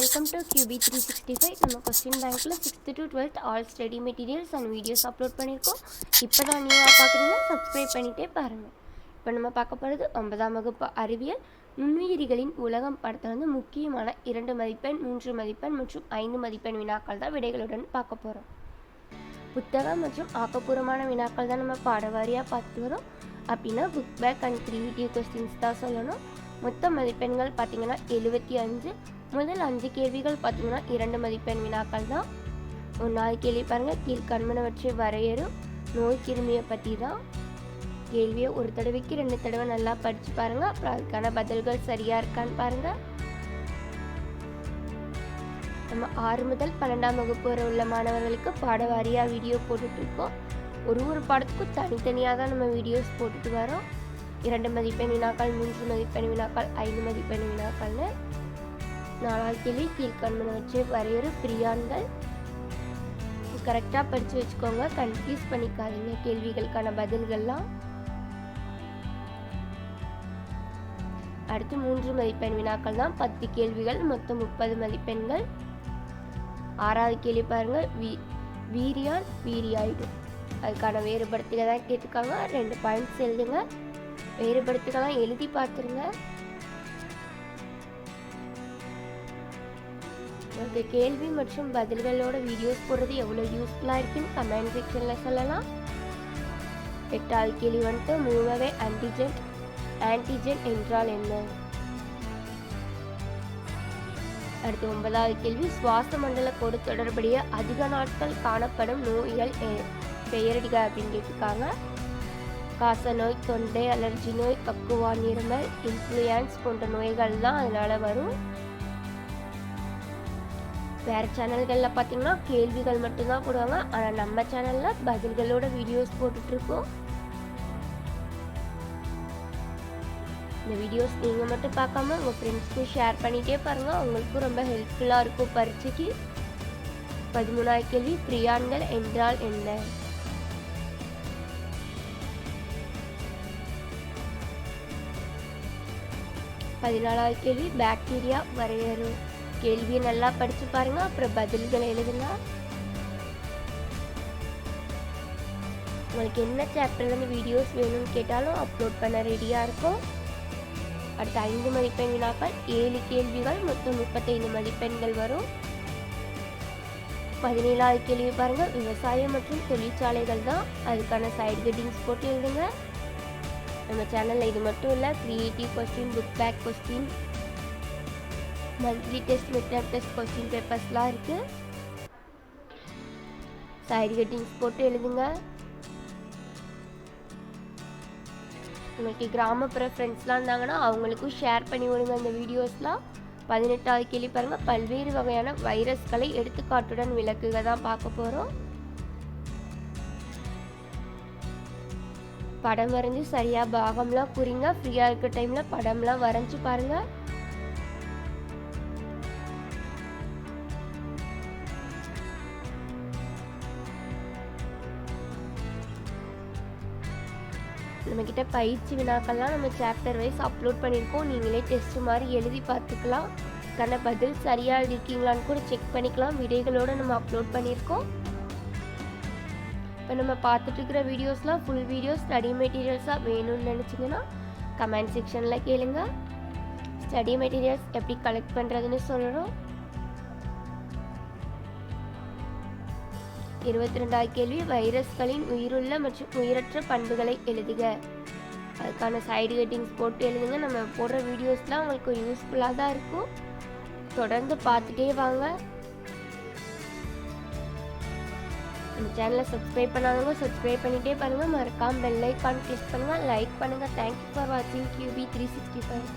Welcome to QB three sixty five நம்ம question பேங்க்கில் sixth to twelfth all study materials and videos upload பண்ணியிருக்கோம் இப்போ தான் நியூவாக பார்க்குறீங்கன்னா சப்ஸ்கிரைப் பண்ணிகிட்டே பாருங்கள் இப்போ நம்ம பார்க்க போகிறது ஒன்பதாம் வகுப்பு அறிவியல். நுண்ணுயிரிகளின் உலகம் படத்தில் வந்து முக்கியமான இரண்டு மதிப்பெண் மூன்று மதிப்பெண் மற்றும் ஐந்து மதிப்பெண் வினாக்கள் தான் விடைகளுடன் பார்க்க போகிறோம் புத்தகம் மற்றும் ஆக்கப்பூர்வமான வினாக்கள் தான் நம்ம பாடவாரியாக பார்த்து வரோம். அப்படின்னா book back and creative questions தான் சொல்லணும். மொத்த மதிப்பெண்கள் பார்த்தீங்கன்னா எழுபத்தி அஞ்சு முதல் அஞ்சு கேள்விகள் பார்த்தீங்கன்னா இரண்டு மதிப்பெண் வினாக்கள் தான். ஒரு நாலு கேள்வி பாருங்கள் கீழ்கண்மனவற்றை வரையறும். நோய் கிருமியை பற்றி தான் கேள்வியை ஒரு தடவைக்கு ரெண்டு தடவை நல்லா படித்து பாருங்கள் அப்புறம் அதுக்கான பதில்கள் சரியாக இருக்கான்னு பாருங்கள் நம்ம ஆறு முதல் பன்னெண்டாம் வகுப்பு வரை உள்ள மாணவர்களுக்கு பாடவாரியாக வீடியோ போட்டுட்ருக்கோம் ஒரு ஒரு பாடத்துக்கும் தனித்தனியாக தான் நம்ம வீடியோஸ் போட்டுட்டு வரோம். இரண்டு மதிப்பெண் வினாக்கள் மூன்று மதிப்பெண் வினாக்கள் ஐந்து மதிப்பெண் வினாக்கள்னு. நாலாவது கேள்வி கீழ்கண்மனை வச்சு வரையறு பிரியான்கள். கரெக்டாக படித்து வச்சுக்கோங்க. கன்ஃபியூஸ் பண்ணிக்காதீங்க. கேள்விகளுக்கான பதில்கள்லாம். அடுத்து மூன்று மதிப்பெண் வினாக்கள் தான். பத்து கேள்விகள் மொத்தம் முப்பது மதிப்பெண்கள். ஆறாவது கேள்வி பாருங்கள் வீ வீரியான் வீரியாய்டு. அதுக்கான வேறுபடுத்திகள் தான் கேட்டிருக்காங்க. ரெண்டு பாயிண்ட்ஸ் எழுதுங்க. வேறுபடுத்திக்கலாம் எழுதி பார்த்துருங்க. உங்களுக்கு கேள்வி மற்றும் பதில்களோட வீடியோஸ் போடுறது எவ்வளோ யூஸ்ஃபுல்லாக இருக்குன்னு கமெண்ட் செக்ஷனில் சொல்லலாம். எட்டாவது கேள்வி வந்துட்டு மூணவே ஆன்டிஜென் ஆன்டிஜென் என்றால் என்ன? அடுத்து ஒன்பதாவது கேள்வி சுவாச மண்டல கோடு தொடர்புடைய அதிக நாட்கள் காணப்படும் நோய்கள் பெயரடிக அப்படின்னு கேட்டிருக்காங்க. காச நோய் தொண்டை அலர்ஜி நோய் பக்குவா இருமல் இன்ஃப்ளூயன்ஸ் போன்ற நோய்கள் தான் அதனால வரும். வேறு சேனல்களில் பார்த்தீங்கன்னா கேள்விகள் மட்டும்தான் போடுவாங்க. ஆனால் நம்ம சேனலில் பதில்களோட வீடியோஸ் போட்டுட்ருக்கோம். இந்த வீடியோஸ் நீங்கள் மட்டும் பார்க்காம உங்கள் ஃப்ரெண்ட்ஸ்க்கு ஷேர் பண்ணிகிட்டே பாருங்கள் அவங்களுக்கும் ரொம்ப ஹெல்ப்ஃபுல்லாக இருக்கும் பரீட்சைக்கு. பதிமூணாவது கேள்வி பிரியான்கள் என்றால் என்ன? பதினாலாவது கேள்வி பாக்டீரியா வரையறும். கேள்வியை நல்லா படித்து பாருங்க அப்புறம் பதில்களை எழுதுங்க. உங்களுக்கு என்ன சாப்டர்லேருந்து வீடியோஸ் வேணும்னு கேட்டாலும் அப்லோட் பண்ண ரெடியாக இருக்கும். அடுத்த ஐந்து மதிப்பெண் வினாக்கள் ஏழு கேள்விகள் மொத்தம் முப்பத்தைந்து மதிப்பெண்கள் வரும். பதினேழாவது கேள்வி பாருங்கள் விவசாயம் மற்றும் தொழிற்சாலைகள் தான். அதுக்கான சைடு ஹெட்டிங்ஸ் போட்டு எழுதுங்க. நம்ம சேனலில் இது மட்டும் இல்லை creative question book back question monthly test mid test question பேப்பர்ஸ்லாம் இருக்குது சைடு கட்டிங்ஸ் போட்டு எழுதுங்க. உங்களுக்கு கிராமப்புற ஃப்ரெண்ட்ஸ்லாம் இருந்தாங்கன்னா அவங்களுக்கும் ஷேர் பண்ணி விடுங்க அந்த வீடியோஸ்லாம் பதினெட்டாவது கேள்வி பாருங்கள் பல்வேறு வகையான வைரஸ்களை எடுத்துக்காட்டுடன் விளக்குக தான் பார்க்க போகிறோம் படம் வரைஞ்சி சரியாக பாகம்லாம் புரிங்க. ஃப்ரீயாக இருக்க டைமில் படம்லாம் வரைஞ்சி பாருங்கள் நம்மக்கிட்ட பயிற்சி வினாக்கள்லாம் நம்ம சாப்டர் வைஸ் அப்லோட் பண்ணியிருக்கோம். நீங்களே டெஸ்ட் மாதிரி எழுதி பார்த்துக்கலாம். கண்ண பதில் சரியாக எழுதிருக்கீங்களான்னு கூட செக் பண்ணிக்கலாம். விடைகளோடு நம்ம அப்லோட் பண்ணியிருக்கோம். இப்போ நம்ம பார்த்துட்டுருக்கிற வீடியோஸ்லாம் ஃபுல் வீடியோஸ் ஸ்டடி மெட்டீரியல்ஸாக வேணும்னு நினச்சிங்கன்னா கமெண்ட் செக்ஷனில் கேளுங்க. ஸ்டடி மெட்டீரியல்ஸ் எப்படி கலெக்ட் பண்ணுறதுன்னு சொல்லணும். இருபத்தி ரெண்டாவது கேள்வி வைரஸ்களின் உயிருள்ள மற்றும் உயிரற்ற பண்புகளை எழுதுக. அதுக்கான சைடு கட்டிங்ஸ் போட்டு எழுதுங்க. நம்ம போடுற வீடியோஸ்லாம் உங்களுக்கு யூஸ்ஃபுல்லாக தான் இருக்கும். தொடர்ந்து பார்த்துட்டே வாங்க. நம்ம சேனலை சப்ஸ்கிரைப் பண்ணாதவங்க சப்ஸ்கிரைப் பண்ணிகிட்டே பாருங்கள் மறக்காமல் பெல் ஐக்கான் கிளிக் பண்ணுங்கள் லைக் பண்ணுங்கள் தேங்க்யூ ஃபார் வாட்சிங் கியூபி த்ரீ சிக்ஸ்டி ஃபைவ்